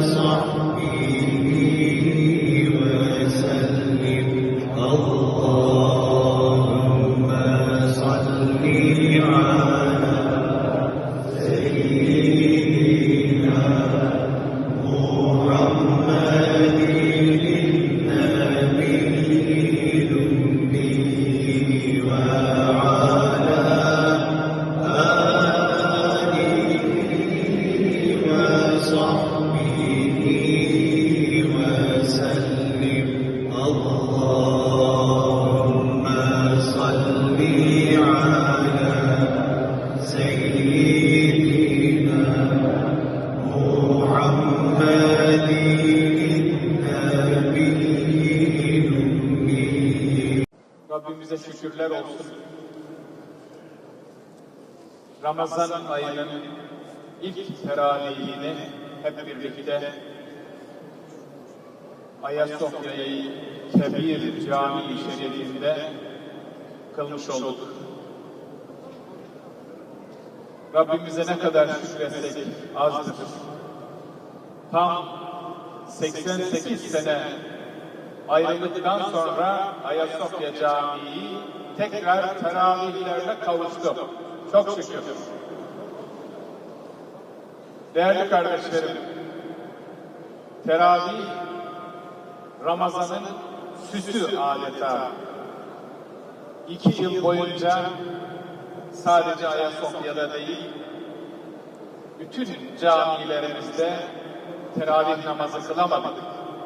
وصحبه وسلم. الله وعلى آله وصحبه Rabbimize şükürler olsun. Ramazan ayının ilk teravihini hep birlikte Ayasofya'yı Kebir Camii Şerifinde kılmış olduk. Rabbimize ne kadar şükretsek azdır. Tam 88 sene ayrıldıktan sonra Ayasofya Camii tekrar teravihlerle kavuştu. Çok şükür. Değerli kardeşlerim, teravih Ramazan'ın süsü adeta. İki yıl boyunca sadece Ayasofya'da değil, bütün camilerimizde teravih namazı kılamadık.